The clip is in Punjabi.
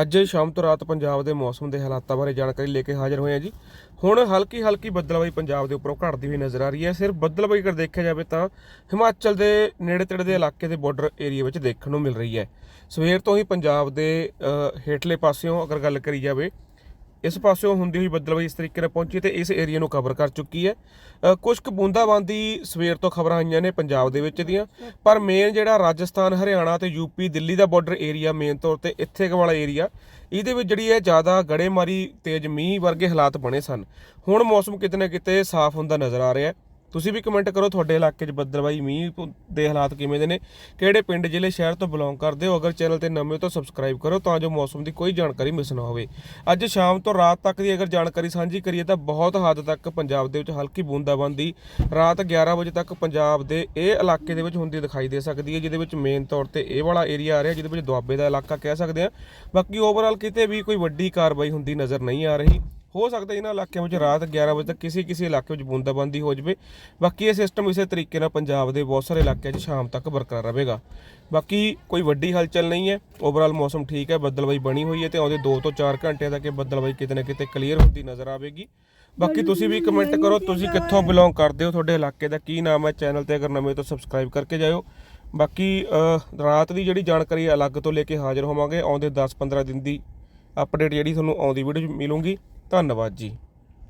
ਅੱਜ ਸ਼ਾਮ ਤੋਂ ਰਾਤ ਪੰਜਾਬ ਦੇ ਮੌਸਮ ਦੇ ਹਾਲਾਤਾਂ ਬਾਰੇ ਜਾਣਕਾਰੀ ਲੈ ਕੇ ਹਾਜ਼ਰ ਹੋਏ ਹਾਂ ਜੀ। ਹੁਣ ਹਲਕੀ ਹਲਕੀ ਬੱਦਲਬਾਈ ਪੰਜਾਬ ਦੇ ਉੱਪਰੋਂ ਘਟਦੀ ਹੋਈ ਨਜ਼ਰ ਆ ਰਹੀ ਹੈ। ਸਿਰਫ ਬੱਦਲਬਾਈ ਅਗਰ ਦੇਖਿਆ ਜਾਵੇ ਤਾਂ ਹਿਮਾਚਲ ਦੇ ਨੇੜੇ ਤੇੜੇ ਦੇ ਇਲਾਕੇ ਦੇ ਬਾਰਡਰ ਏਰੀਆ ਵਿੱਚ ਦੇਖਣ ਨੂੰ ਮਿਲ ਰਹੀ ਹੈ। ਸਵੇਰ ਤੋਂ ਹੀ ਪੰਜਾਬ ਦੇ ਹੇਠਲੇ ਪਾਸਿਓਂ ਅਗਰ ਗੱਲ ਕਰੀ ਜਾਵੇ ਇਸ ਪਾਸਿਓਂ ਹੁੰਦੀ ਹੋਈ ਬੱਦਲਬਾਈ ਇਸ ਤਰੀਕੇ ਨਾਲ ਪਹੁੰਚੀ ਤੇ ਇਸ ਏਰੀਆ ਨੂੰ ਕਵਰ ਕਰ ਚੁੱਕੀ ਹੈ। ਅ, ਕੁਝ ਕੁ ਬੂੰਦਾਬਾਂਦੀ ਸਵੇਰ ਤੋਂ ਖਬਰਾਂ ਆਈਆਂ ਨੇ ਪੰਜਾਬ ਦੇ ਵਿੱਚ ਦੀਆਂ। ਪਰ ਮੇਨ ਜਿਹੜਾ ਰਾਜਸਥਾਨ ਹਰਿਆਣਾ ਤੇ ਯੂਪੀ ਦਿੱਲੀ ਦਾ ਬਾਰਡਰ ਏਰੀਆ ਮੇਨ ਤੌਰ ਤੇ ਇੱਥੇ ਵਾਲਾ ਏਰੀਆ ਇਹਦੇ ਵਿੱਚ ਜਿਹੜੀ ਹੈ ਜ਼ਿਆਦਾ ਗੜੇਮਾਰੀ ਤੇਜ਼ ਮੀਂਹ ਵਰਗੇ ਹਾਲਾਤ ਬਣੇ ਸਨ। ਹੁਣ ਮੌਸਮ ਕਿਤੇ ਨਾ ਕਿਤੇ ਸਾਫ਼ ਹੁੰਦਾ ਨਜ਼ਰ ਆ ਰਿਹਾ ਹੈ। ਤੁਸੀਂ ਵੀ ਕਮੈਂਟ ਕਰੋ ਤੁਹਾਡੇ ਇਲਾਕੇ 'ਚ ਬੱਦਲਬਾਈ ਮੀਂਹ ਦੇ ਹਾਲਾਤ ਕਿਵੇਂ ਦੇ ਨੇ, ਕਿਹੜੇ ਪਿੰਡ, ਜ਼ਿਲ੍ਹੇ, ਸ਼ਹਿਰ ਤੋਂ ਬਿਲੋਂਗ ਕਰਦੇ ਹੋ? ਅਗਰ ਚੈਨਲ ਤੇ ਨਵੇਂ ਹੋ ਤਾਂ ਸਬਸਕ੍ਰਾਈਬ ਕਰੋ ਤਾਂ ਜੋ ਮੌਸਮ ਦੀ ਕੋਈ ਜਾਣਕਾਰੀ ਮਿਸ ਨਾ ਹੋਵੇ। ਅੱਜ ਸ਼ਾਮ ਤੋਂ ਰਾਤ ਤੱਕ ਦੀ ਅਗਰ ਜਾਣਕਾਰੀ ਸਾਂਝੀ ਕਰੀਏ ਤਾਂ ਬਹੁਤ ਹੱਦ ਤੱਕ ਪੰਜਾਬ ਦੇ ਵਿੱਚ ਹਲਕੀ ਬੂੰਦਾਬਾਂਦੀ ਰਾਤ 11 ਵਜੇ ਤੱਕ ਪੰਜਾਬ ਦੇ ਇਹ ਇਲਾਕੇ ਦੇ ਵਿੱਚ ਹੁੰਦੀ ਦਿਖਾਈ ਦੇ ਸਕਦੀ ਹੈ, ਜਿਹਦੇ ਵਿੱਚ ਮੇਨ ਤੌਰ ਤੇ ਇਹ ਵਾਲਾ ਏਰੀਆ ਆ ਰਿਹਾ, ਜਿਹਦੇ ਵਿੱਚ ਦੁਆਬੇ ਦਾ ਇਲਾਕਾ ਕਹਿ ਸਕਦੇ ਆ ਬਾਕੀ ਓਵਰਆਲ ਕਿਤੇ ਵੀ ਕੋਈ ਵੱਡੀ ਕਾਰਵਾਈ ਹੁੰਦੀ ਨਜ਼ਰ ਨਹੀਂ ਆ ਰਹੀ। ਹੋ ਸਕਦਾ ਇਹਨਾਂ ਇਲਾਕਿਆਂ ਵਿੱਚ ਰਾਤ 11 ਵਜੇ ਤੱਕ ਕਿਸੇ ਕਿਸੇ ਇਲਾਕੇ ਵਿੱਚ ਬੂੰਦਾਬਾਂਦੀ ਹੋ ਜਾਵੇ। ਬਾਕੀ ਇਹ ਸਿਸਟਮ ਇਸੇ ਤਰੀਕੇ ਨਾਲ ਪੰਜਾਬ ਦੇ ਬਹੁਤ ਸਾਰੇ ਇਲਾਕਿਆਂ 'ਚ ਸ਼ਾਮ ਤੱਕ ਬਰਕਰਾਰ ਰਹੇਗਾ। ਬਾਕੀ ਕੋਈ ਵੱਡੀ ਹਲਚਲ ਨਹੀਂ ਹੈ। ਓਵਰਆਲ ਮੌਸਮ ਠੀਕ ਹੈ ਬੱਦਲਬਾਈ ਬਣੀ ਹੋਈ ਹੈ ਤੇ ਆਉਂਦੇ 2 ਤੋਂ 4 ਘੰਟਿਆਂ ਤੱਕ ਇਹ ਬੱਦਲਬਾਈ ਕਿਤੇ ਨਾ ਕਿਤੇ ਕਲੀਅਰ ਹੁੰਦੀ ਨਜ਼ਰ ਆਵੇਗੀ। ਬਾਕੀ ਤੁਸੀਂ ਵੀ ਕਮੈਂਟ ਕਰੋ, ਤੁਸੀਂ ਕਿੱਥੋਂ ਬਿਲੋਂਗ ਕਰਦੇ ਹੋ ਤੁਹਾਡੇ ਇਲਾਕੇ ਦਾ ਕੀ ਨਾਮ ਹੈ ਚੈਨਲ ਤੇ? ਅਗਰ ਨਵੇਂ ਤੋਂ ਸਬਸਕ੍ਰਾਈਬ ਕਰਕੇ ਜਾਇਓ। ਬਾਕੀ ਰਾਤ ਦੀ ਜਿਹੜੀ ਜਾਣਕਾਰੀ ਅਲੱਗ ਤੋਂ ਲੈ ਕੇ ਹਾਜ਼ਰ ਹੋਵਾਂਗੇ। ਆਉਂਦੇ 10-15 ਦਿਨ ਦੀ ਅਪਡੇਟ ਜਿਹੜੀ ਤੁਹਾਨੂੰ ਆਉਂਦੀ ਵੀਡੀਓ 'ਚ ਮਿਲੂਗੀ। ਧੰਨਵਾਦ ਜੀ।